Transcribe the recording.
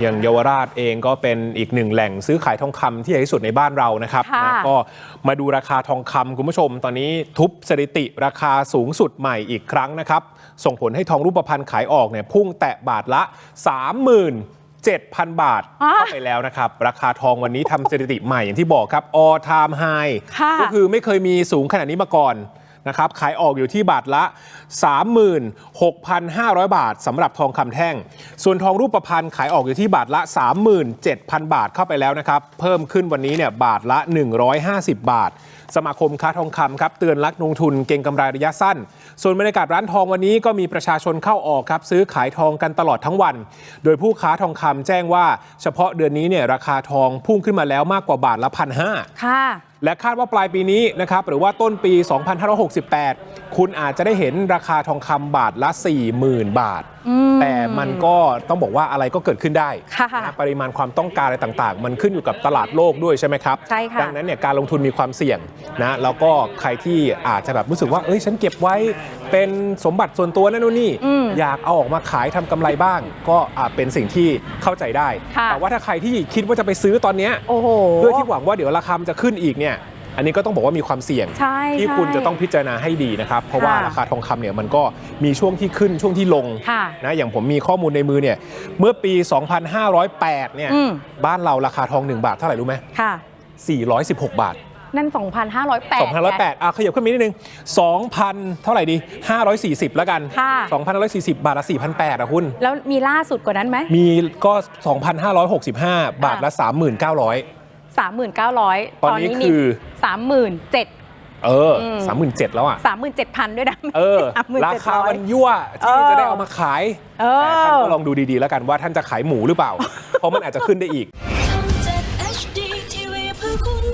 อย่างเยาวราชเองก็เป็นอีกหนึ่งแหล่งซื้อขายทองคำที่ใหญ่ที่สุดในบ้านเรานะครับค่ะนะก็มาดูราคาทองคำคุณผู้ชม ตอนนี้ทุบสถิติราคาสูงสุดใหม่อีกครั้งนะครับ ส่งผลให้ทองรูปพรรณขายออกเนี่ยพุ่งแตะบาทละ37,000 บาทอะเข้าไปแล้วนะครับ ราคาทองวันนี้ทำสถิติใหม่อย่างที่บอกครับ all time high ค่ะก็คือไม่เคยมีสูงขนาดนี้มาก่อน นะครับขายออกอยู่ที่บาทละ 36,500 บาทสำหรับทองคำแท่ง ส่วนทองรูปพรรณขายออกอยู่ที่บาทละ 37,000 บาทเข้าไปแล้วนะครับเพิ่มขึ้นวันนี้เนี่ยบาทละ 150 บาทสมาคมค้าทองคำครับเตือนลักลงทุนเก็งกำไรระยะสั้น ส่วนบรรยากาศร้านทองวันนี้ก็มีประชาชนเข้าออกครับซื้อขายทองกันตลอดทั้งวัน โดยผู้ค้าทองคำแจ้งว่า เฉพาะเดือนนี้เนี่ยราคาทองพุ่งขึ้นมาแล้วมากกว่าบาทละพันห้าค่ะ และคาดว่าปลายปีนี้นะครับหรือว่าต้นปี 2568 คุณอาจจะได้เห็นราคาทองคำบาทละ 40,000 บาทแต่มันก็ต้องบอกว่าอะไรก็เกิดขึ้นได้ค่ะนะปริมาณความต้องการอะไรต่างๆ มันขึ้นอยู่กับตลาดโลกด้วยใช่ไหมครับ ใช่ค่ะ ดังนั้นเนี่ยการลงทุนมีความเสี่ยงนะแล้วก็ใครที่อาจจะแบบรู้สึกว่าเอ้ยฉันเก็บไว้เป็นสมบัติส่วนตัวนั่นนู่นนี่อืมอยากเอาออกมาขายทำกำไรบ้าง ก็อาจเป็นสิ่งที่เข้าใจได้ ค่ะ แต่ว่าถ้าใครที่คิดว่าจะไปซื้อตอนเนี้ย โอ้โหเพื่อที่หวังว่าเดี๋ยวราคามันจะขึ้นอีกเนี่ย อันนี้ก็ต้องบอกว่ามีความเสี่ยง ใช่ที่ใช่คุณจะต้องพิจารณาให้ดีนะครับ เพราะว่าค่ะราคาทองคำเนี่ยมันก็มีช่วงที่ขึ้นช่วงที่ลงค่ะนะอย่างผมมีข้อมูลในมือเนี่ยเมื่อปี 2508 เนี่ยอืม บ้านเราราคาทอง 1 บาทเท่าไหร่รู้ไหมค่ะ 416 บาท นั่น 2,508 2,508อะขยับขึ้นมานิดนึง 2,000 เท่าไหร่ดี 540 แล้วกันค่ะ2,540 บาทละ 4,800อะคุณ แล้วมีล่าสุดกว่านั้นไหม มีก็ 2,565 บาทละ 3,900 3,900 ตอนนี้มีคือ 37,000 เออสามหมื่นเจ็ดแล้วอะ37,000 ด้วยนะเออราคามันยั่วที่จะได้เอามาขายเออ แต่ท่านก็ลองดูดีๆ แล้วกันว่าท่านจะขายหมูหรือเปล่า เพราะมันอาจจะขึ้นได้อีกก HD TV เพื่อคุณ